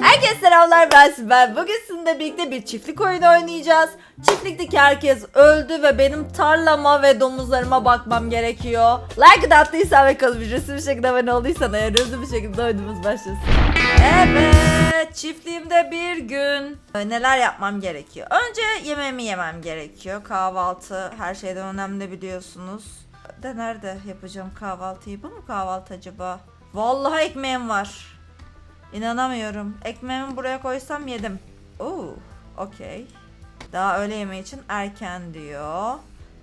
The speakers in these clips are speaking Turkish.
Herkese selamlar ben Sibel. Bugün sizinle birlikte bir çiftlik oyunu oynayacağız. Çiftlikteki herkes öldü ve benim tarlama ve domuzlarıma bakmam gerekiyor. Like attıysan ve kalıp ücretsiz bir şekilde abone olduysan eğer hızlı bir şekilde oyunumuz başlasın. Evet çiftliğimde bir gün e, neler yapmam gerekiyor. Önce yemeğimi yemem gerekiyor. Kahvaltı her şeyden önemli biliyorsunuz. De nerede yapacağım kahvaltıyı? Bu mu kahvaltı acaba? Vallahi ekmeğim var. İnanamıyorum. Ekmeğimi buraya koysam yedim. Oo, okey. Daha öğle yemeği için erken diyor.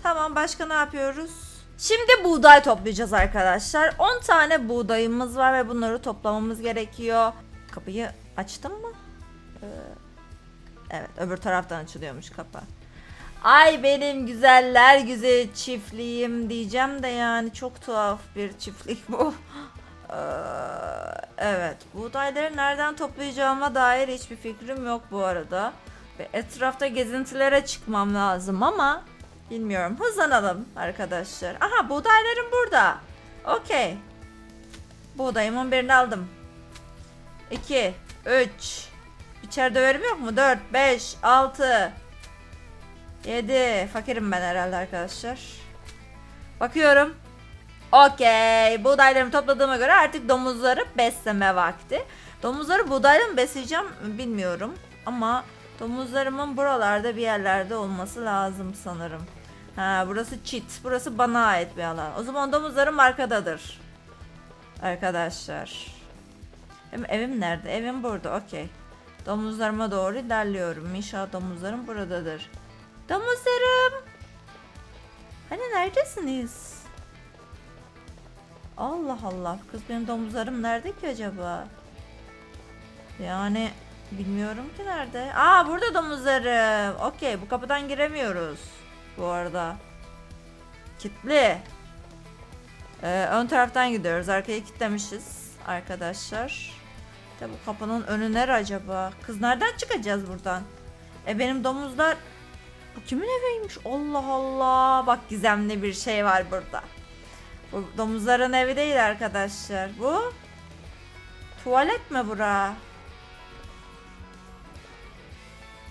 Tamam başka ne yapıyoruz? Şimdi buğday toplayacağız arkadaşlar. 10 tane buğdayımız var ve bunları toplamamız gerekiyor. Kapıyı açtım mı? Ee, evet öbür taraftan açılıyormuş kapı. Ay benim güzeller güzel çiftliğim diyeceğim de yani çok tuhaf bir çiftlik bu. Ee, evet buğdayları nereden toplayacağıma dair hiçbir fikrim yok bu arada. Ve etrafta gezintilere çıkmam lazım ama bilmiyorum. Hızlanalım arkadaşlar. Aha buğdaylarım burada. Okey. Buğdayımın birini aldım. 2, 3. İçeride verim yok mu? 4, 5, 6, 7. Fakirim ben herhalde arkadaşlar. Bakıyorum. Okey. Buğdaylarımı topladığıma göre artık domuzları besleme vakti. Domuzları buğdayla mı besleyeceğim bilmiyorum. Ama domuzlarımın buralarda bir yerlerde olması lazım sanırım. Ha burası çit. Burası bana ait bir alan. O zaman domuzlarım arkadadır. Arkadaşlar. Evim nerede? Evim burada. Okey. Domuzlarıma doğru ilerliyorum. İnşallah domuzlarım buradadır. Domuzlarım. Hani neredesiniz? Allah Allah. Kız benim domuzlarım nerede ki acaba? Yani bilmiyorum ki nerede. Aa burada domuzlarım. Okey bu kapıdan giremiyoruz. Bu arada. Kitli. Ee, ön taraftan gidiyoruz. Arkayı kilitlemişiz arkadaşlar. De bu kapının önü nere acaba? Kız nereden çıkacağız buradan? E benim domuzlar... Bu kimin eviymiş? Allah Allah. Bak gizemli bir şey var burada. Bu domuzların evi değil arkadaşlar. Bu tuvalet mi bura?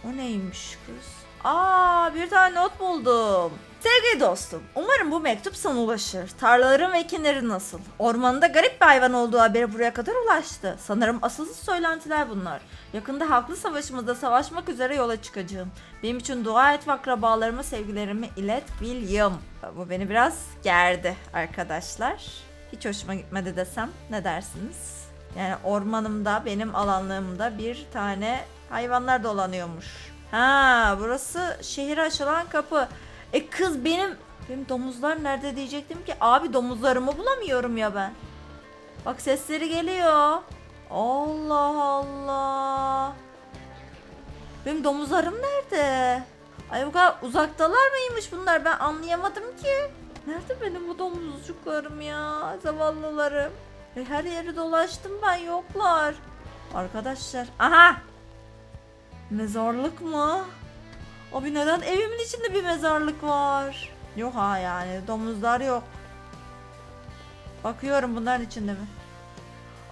O neymiş kız? Aa bir tane not buldum. Sevgili dostum, umarım bu mektup sana ulaşır. Tarlaların ve ekinlerin nasıl? Ormanında garip bir hayvan olduğu haberi buraya kadar ulaştı. Sanırım asılsız söylentiler bunlar. Yakında haklı savaşımızda savaşmak üzere yola çıkacağım. Benim için dua et ve akrabalarıma sevgilerimi ilet William. Bu beni biraz gerdi arkadaşlar. Hiç hoşuma gitmedi desem ne dersiniz? Yani ormanımda, benim alanlığımda bir tane hayvanlar dolanıyormuş. Ha, burası şehire açılan kapı. E kız benim benim domuzlar nerede diyecektim ki abi domuzlarımı bulamıyorum ya ben. Bak sesleri geliyor. Allah Allah. Benim domuzlarım nerede? Ay bu kadar uzaktalar mıymış bunlar ben anlayamadım ki. Nerede benim bu domuzcuklarım ya zavallılarım. E, her yeri dolaştım ben yoklar. Arkadaşlar aha. Mezarlık mı? Abi neden evimin içinde bir mezarlık var? Yok ha yani domuzlar yok. Bakıyorum bunların içinde mi?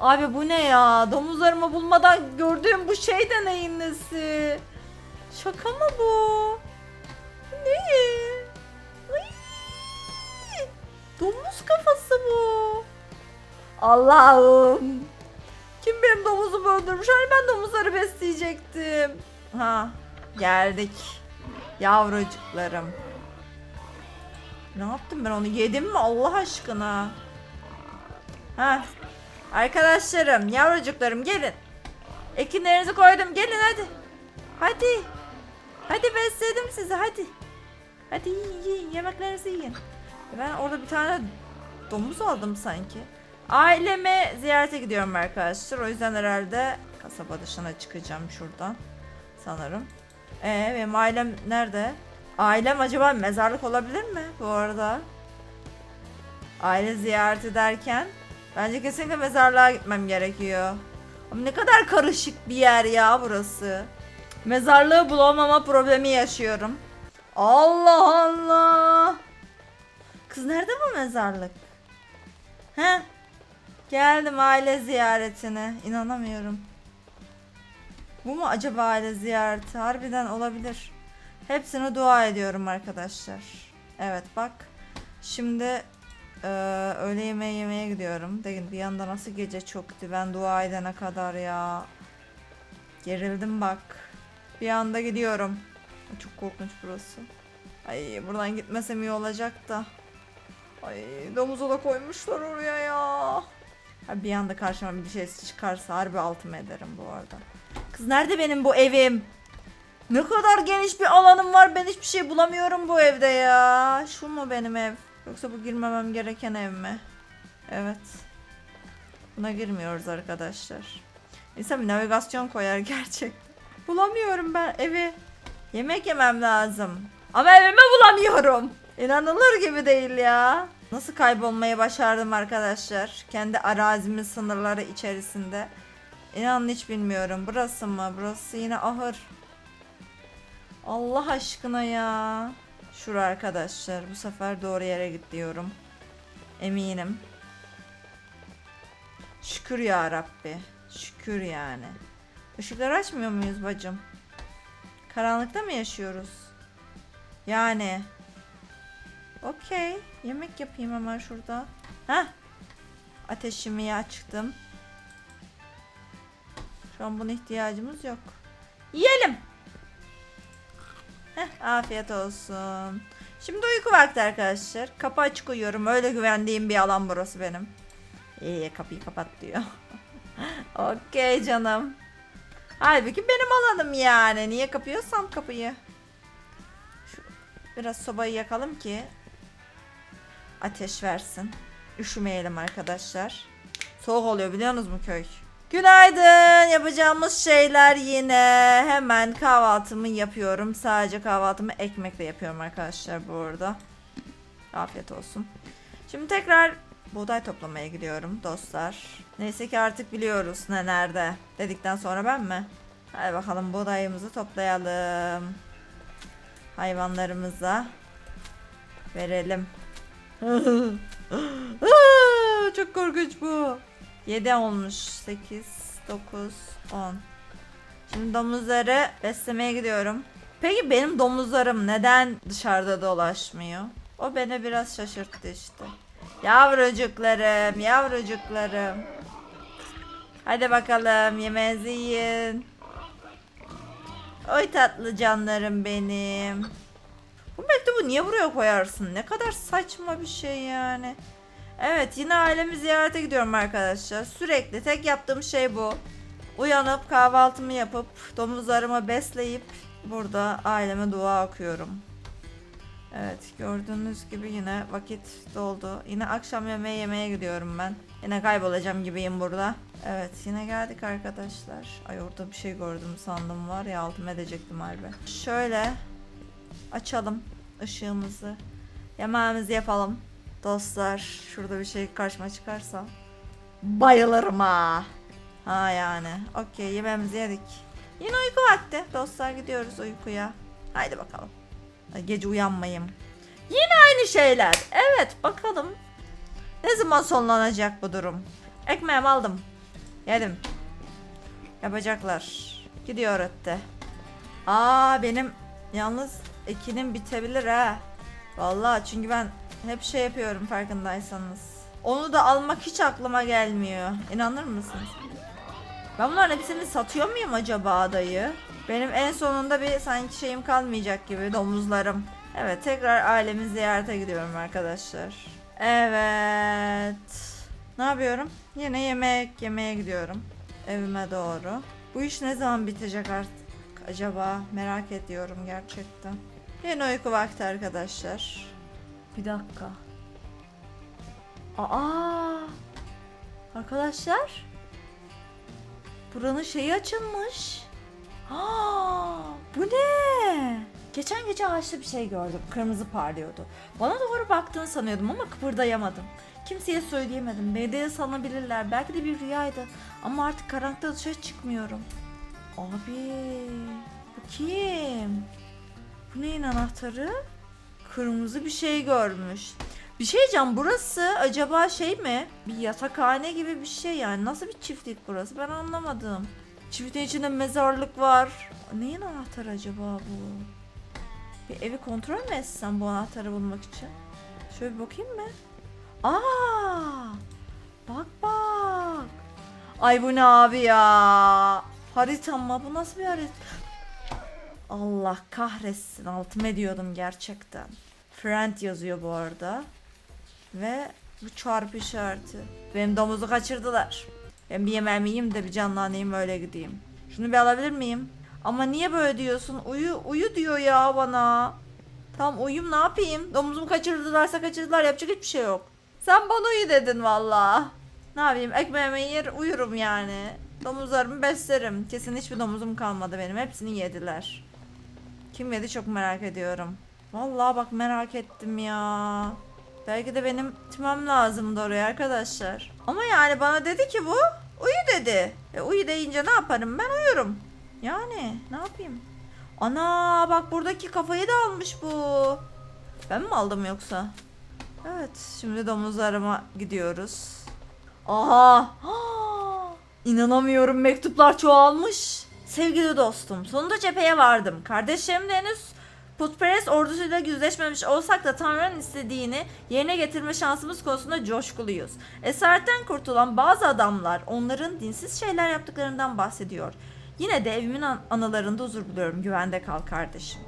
Abi bu ne ya? Domuzlarımı bulmadan gördüğüm bu şey de neyin nesi? Şaka mı bu? Ne? Ay! Domuz kafası bu. Allah'ım. Kim benim domuzumu öldürmüş? Hani ben domuzları besleyecektim. Ha, geldik. Yavrucuklarım. Ne yaptım ben onu yedim mi Allah aşkına? Ha. Arkadaşlarım, yavrucuklarım gelin. Ekinlerinizi koydum. Gelin hadi. Hadi. Hadi besledim sizi hadi. Hadi yiyin, yiyin yemeklerinizi yiyin. Ben orada bir tane domuz aldım sanki. Aileme ziyarete gidiyorum arkadaşlar. O yüzden herhalde kasaba dışına çıkacağım şuradan. Sanırım. Ee, benim ailem nerede? Ailem acaba mezarlık olabilir mi bu arada? Aile ziyareti derken bence kesinlikle mezarlığa gitmem gerekiyor. Ama ne kadar karışık bir yer ya burası. Mezarlığı bulamama problemi yaşıyorum. Allah Allah. Kız nerede bu mezarlık? He? Geldim aile ziyaretine. İnanamıyorum. Bu mu acaba aile ziyareti? Harbiden olabilir. Hepsine dua ediyorum arkadaşlar. Evet bak. Şimdi eee öğle yemeği yemeye gidiyorum. Değil bir yanda nasıl gece çöktü ben dua edene kadar ya. Gerildim bak. Bir anda gidiyorum. Çok korkunç burası. Ay buradan gitmesem iyi olacak da. Ay domuzu da koymuşlar oraya ya. Ha, bir anda karşıma bir şey çıkarsa harbi altımı ederim bu arada. Kız nerede benim bu evim? Ne kadar geniş bir alanım var ben hiçbir şey bulamıyorum bu evde ya. Şu mu benim ev? Yoksa bu girmemem gereken ev mi? Evet. Buna girmiyoruz arkadaşlar. İnsan bir navigasyon koyar gerçekten. Bulamıyorum ben evi. Yemek yemem lazım. Ama evimi bulamıyorum. İnanılır gibi değil ya. Nasıl kaybolmayı başardım arkadaşlar? Kendi arazimin sınırları içerisinde. İnanın hiç bilmiyorum. Burası mı? Burası yine ahır. Allah aşkına ya. Şura arkadaşlar. Bu sefer doğru yere git diyorum. Eminim. Şükür ya Rabbi. Şükür yani. Işıkları açmıyor muyuz bacım? Karanlıkta mı yaşıyoruz? Yani. Okey. Yemek yapayım hemen şurada. Heh. Ateşimi yaktım. Şu an buna ihtiyacımız yok. Yiyelim. Heh, afiyet olsun. Şimdi uyku vakti arkadaşlar. Kapı açık uyuyorum. Öyle güvendiğim bir alan burası benim. İyi kapıyı kapat diyor. Okey canım. Halbuki benim alanım yani. Niye kapıyorsam kapıyı. Şu, biraz sobayı yakalım ki ateş versin. Üşümeyelim arkadaşlar. Soğuk oluyor biliyorsunuz mu köy? Günaydın. Yapacağımız şeyler yine hemen kahvaltımı yapıyorum. Sadece kahvaltımı ekmekle yapıyorum arkadaşlar burada. Afiyet olsun. Şimdi tekrar buğday toplamaya gidiyorum dostlar. Neyse ki artık biliyoruz ne nerede. Dedikten sonra ben mi? Hadi bakalım buğdayımızı toplayalım. Hayvanlarımıza verelim. Çok korkunç bu. 7 olmuş. 8, 9, 10. Şimdi domuzları beslemeye gidiyorum. Peki benim domuzlarım neden dışarıda dolaşmıyor? O beni biraz şaşırttı işte. Yavrucuklarım, yavrucuklarım. Hadi bakalım yemeğinizi yiyin. Oy tatlı canlarım benim. Bu mektubu niye buraya koyarsın? Ne kadar saçma bir şey yani. Evet yine ailemi ziyarete gidiyorum arkadaşlar. Sürekli tek yaptığım şey bu. Uyanıp kahvaltımı yapıp domuzlarımı besleyip burada aileme dua okuyorum. Evet gördüğünüz gibi yine vakit doldu. Yine akşam yemeği yemeye gidiyorum ben. Yine kaybolacağım gibiyim burada. Evet yine geldik arkadaşlar. Ay orada bir şey gördüm sandım var ya altım edecektim harbi. Şöyle açalım ışığımızı. Yemeğimizi yapalım. Dostlar şurada bir şey karşıma çıkarsa bayılırım ha. Ha yani. Okey yemeğimizi yedik. Yine uyku vakti. Dostlar gidiyoruz uykuya. Haydi bakalım. Gece uyanmayayım. Yine aynı şeyler. Evet bakalım. Ne zaman sonlanacak bu durum? Ekmeğimi aldım. Yedim. Yapacaklar. Gidiyor ötte. Aa benim yalnız ekinim bitebilir ha. Vallahi çünkü ben hep şey yapıyorum farkındaysanız. Onu da almak hiç aklıma gelmiyor. İnanır mısınız? Ben bunların hepsini satıyor muyum acaba dayı? Benim en sonunda bir sanki şeyim kalmayacak gibi domuzlarım. Evet tekrar ailemi ziyarete gidiyorum arkadaşlar. Evet. Ne yapıyorum? Yine yemek yemeye gidiyorum. Evime doğru. Bu iş ne zaman bitecek artık acaba? Merak ediyorum gerçekten. Yine uyku vakti arkadaşlar. Bir dakika. Aa! Arkadaşlar. Buranın şeyi açılmış. Aa, bu ne? Geçen gece ağaçta bir şey gördüm. Kırmızı parlıyordu. Bana doğru baktığını sanıyordum ama kıpırdayamadım. Kimseye söyleyemedim. Beni de sanabilirler. Belki de bir rüyaydı. Ama artık karanlıkta dışarı çıkmıyorum. Abi, bu kim? Bu neyin anahtarı? Kırmızı bir şey görmüş. Bir şey diyeceğim burası acaba şey mi? Bir yatakhane gibi bir şey yani. Nasıl bir çiftlik burası ben anlamadım. Çiftliğin içinde mezarlık var. Neyin anahtarı acaba bu? Bir evi kontrol mü etsem bu anahtarı bulmak için? Şöyle bir bakayım mı? Aa! Bak bak. Ay bu ne abi ya? Harita mı? Bu nasıl bir harita? Allah kahretsin. Altıma ediyordum gerçekten. Friend yazıyor bu arada. Ve bu çarpı işareti. Benim domuzu kaçırdılar. Ben bir yemeğimi yiyeyim de bir canlanayım öyle gideyim. Şunu bir alabilir miyim? Ama niye böyle diyorsun? Uyu uyu diyor ya bana. Tamam uyum ne yapayım? Domuzumu kaçırdılarsa kaçırdılar yapacak hiçbir şey yok. Sen bana uyu dedin valla. Ne yapayım ekmeğimi yer uyurum yani. Domuzlarımı beslerim. Kesin hiçbir domuzum kalmadı benim. Hepsini yediler. Kim yedi çok merak ediyorum. Vallahi bak merak ettim ya. Belki de benim gitmem lazımdı oraya arkadaşlar. Ama yani bana dedi ki bu uyu dedi. E uyu deyince ne yaparım ben uyurum. Yani ne yapayım? Ana bak buradaki kafayı da almış bu. Ben mi aldım yoksa? Evet şimdi domuzlarıma gidiyoruz. Aha! İnanamıyorum mektuplar çoğalmış. Sevgili dostum sonunda cepheye vardım. Kardeşlerim de henüz putperest ordusuyla yüzleşmemiş olsak da Tanrı'nın istediğini yerine getirme şansımız konusunda coşkuluyuz. Esaretten kurtulan bazı adamlar onların dinsiz şeyler yaptıklarından bahsediyor. Yine de evimin an- anılarında huzur buluyorum. Güvende kal kardeşim.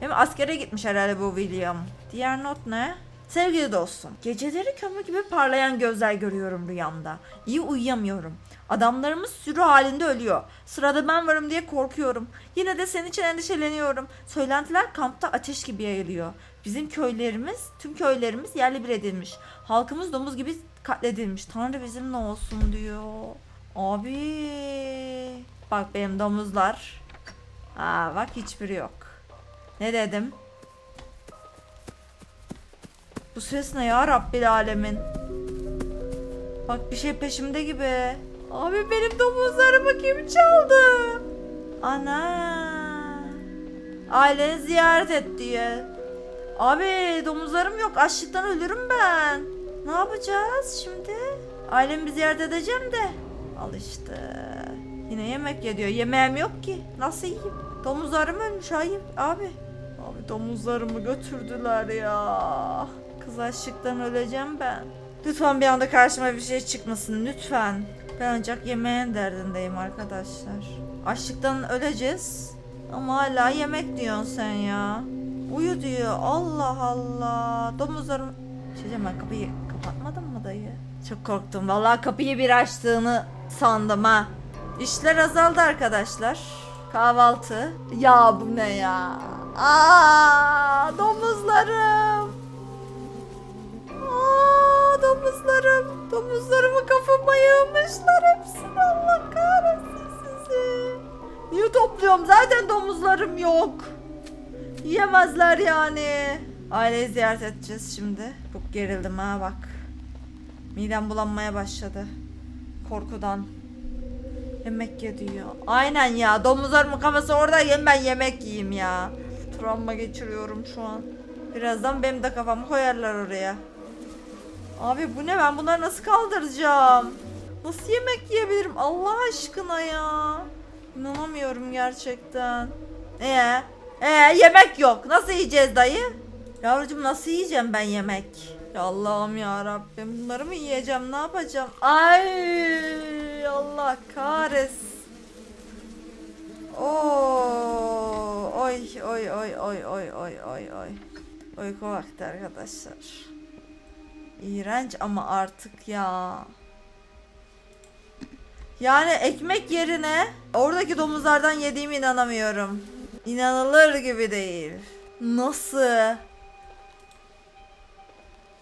Hem askere gitmiş herhalde bu William. Diğer not ne? Sevgili dostum, geceleri kömür gibi parlayan gözler görüyorum rüyamda. İyi uyuyamıyorum. Adamlarımız sürü halinde ölüyor. Sırada ben varım diye korkuyorum. Yine de senin için endişeleniyorum. Söylentiler kampta ateş gibi yayılıyor. Bizim köylerimiz, tüm köylerimiz yerle bir edilmiş. Halkımız domuz gibi katledilmiş. Tanrı bizimle olsun diyor. Abi. Bak benim domuzlar. Aa bak hiçbiri yok. Ne dedim? Bu ses ne ya Rabbil Alemin? Bak bir şey peşimde gibi. Abi benim domuzlarımı kim çaldı? Ana. Aileni ziyaret et diye. Abi domuzlarım yok. Açlıktan ölürüm ben. Ne yapacağız şimdi? Ailemi bir ziyaret edeceğim de. Al işte. Yine yemek ye diyor. Yemeğim yok ki. Nasıl yiyeyim? Domuzlarım ölmüş. Hayır abi. Abi domuzlarımı götürdüler ya. Kız açlıktan öleceğim ben. Lütfen bir anda karşıma bir şey çıkmasın lütfen. Ben ancak yemeğin derdindeyim arkadaşlar. Açlıktan öleceğiz. Ama hala yemek diyorsun sen ya. Uyu diyor. Allah Allah. Domuzlarım... Şey ben kapıyı kapatmadım mı dayı? Çok korktum. Vallahi kapıyı bir açtığını sandım ha. İşler azaldı arkadaşlar. Kahvaltı. Ya bu ne ya? Aa, domuzlarım. Domuzlarım. Domuzlarımı kafama yığmışlar hepsini. Allah kahretsin sizi. Niye topluyorum? Zaten domuzlarım yok. Yiyemezler yani. Aileyi ziyaret edeceğiz şimdi. Çok gerildim ha bak. Midem bulanmaya başladı. Korkudan. Yemek ye diyor. Aynen ya. Domuzlarımın kafası oradayken ben yemek yiyeyim ya. Travma geçiriyorum şu an. Birazdan benim de kafamı koyarlar oraya. Abi bu ne ben bunları nasıl kaldıracağım? Nasıl yemek yiyebilirim Allah aşkına ya? İnanamıyorum gerçekten. Ee, ee yemek yok. Nasıl yiyeceğiz dayı? Yavrucuğum nasıl yiyeceğim ben yemek? Ya Allah'ım ya Rabbim bunları mı yiyeceğim? Ne yapacağım? Ay Allah kahretsin. Oo, oy oy oy oy oy oy oy oy. Uyku vakti arkadaşlar. İğrenç ama artık ya. Yani ekmek yerine oradaki domuzlardan yediğime inanamıyorum. İnanılır gibi değil. Nasıl?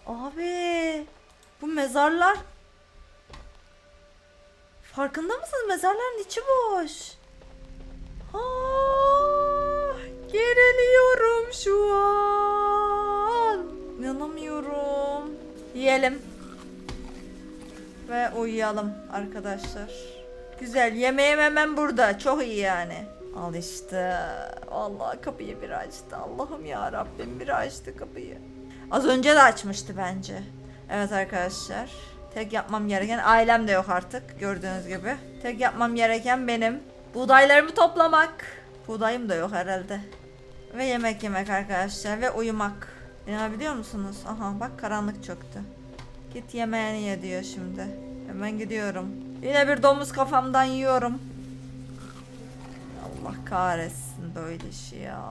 Abi bu mezarlar Farkında mısınız? Mezarların içi boş. Yiyelim. Ve uyuyalım arkadaşlar. Güzel. Yemeğim hemen burada. Çok iyi yani. Al işte. Allah kapıyı bir açtı. Allah'ım ya Rabbim bir açtı kapıyı. Az önce de açmıştı bence. Evet arkadaşlar. Tek yapmam gereken ailem de yok artık gördüğünüz gibi. Tek yapmam gereken benim Buğdaylarımı toplamak. Buğdayım da yok herhalde. Ve yemek yemek arkadaşlar ve uyumak. İnanabiliyor musunuz? Aha bak karanlık çöktü. Git yemeğini ye diyor şimdi. Hemen gidiyorum. Yine bir domuz kafamdan yiyorum. Allah kahretsin böyle şey ya.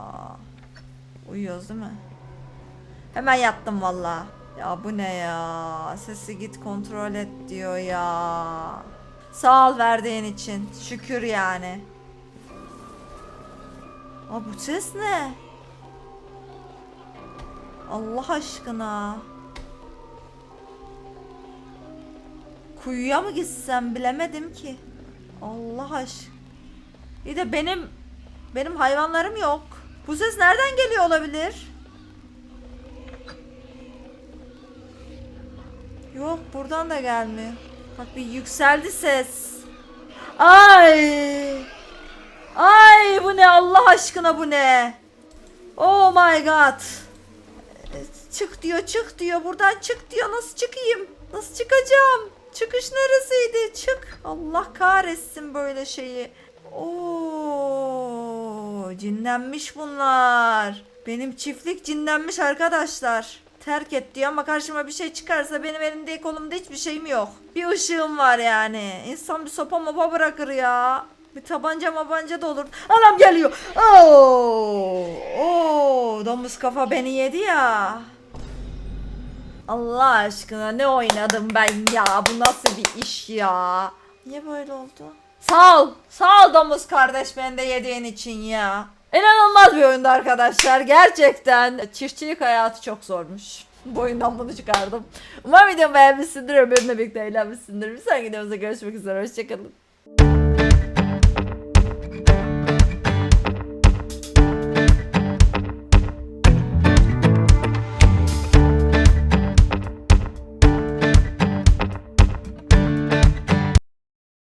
Uyuyoruz değil mi? Hemen yattım valla. Ya bu ne ya? Sesi git kontrol et diyor ya. Sağ ol verdiğin için. Şükür yani. Aa bu ses ne? Allah aşkına. Kuyuya mı gitsem bilemedim ki. Allah aşkına. Bir de benim benim hayvanlarım yok. Bu ses nereden geliyor olabilir? Yok buradan da gelmiyor. Bak bir yükseldi ses. Ay! Ay bu ne Allah aşkına bu ne? Oh my god. Çık diyor çık diyor buradan çık diyor nasıl çıkayım? Nasıl çıkacağım? Çıkış neresiydi? Çık. Allah kahretsin böyle şeyi. Oo, cinlenmiş bunlar. Benim çiftlik cinlenmiş arkadaşlar. Terk et diyor ama karşıma bir şey çıkarsa benim elimde kolumda hiçbir şeyim yok. Bir ışığım var yani. İnsan bir sopa mopa bırakır ya. Bir tabanca mabanca da olur. Anam geliyor. Oo, oo, domuz kafa beni yedi ya. Allah aşkına ne oynadım ben ya? Bu nasıl bir iş ya? Niye böyle oldu? Sağ ol. Sağ ol domuz kardeş beni de yediğin için ya. İnanılmaz bir oyundu arkadaşlar. Gerçekten çiftçilik hayatı çok zormuş. Bu oyundan bunu çıkardım. Umarım videomu beğenmişsindir. Öbürünle birlikte eğlenmişsindir. Bir sonraki videomuzda görüşmek üzere. Hoşçakalın.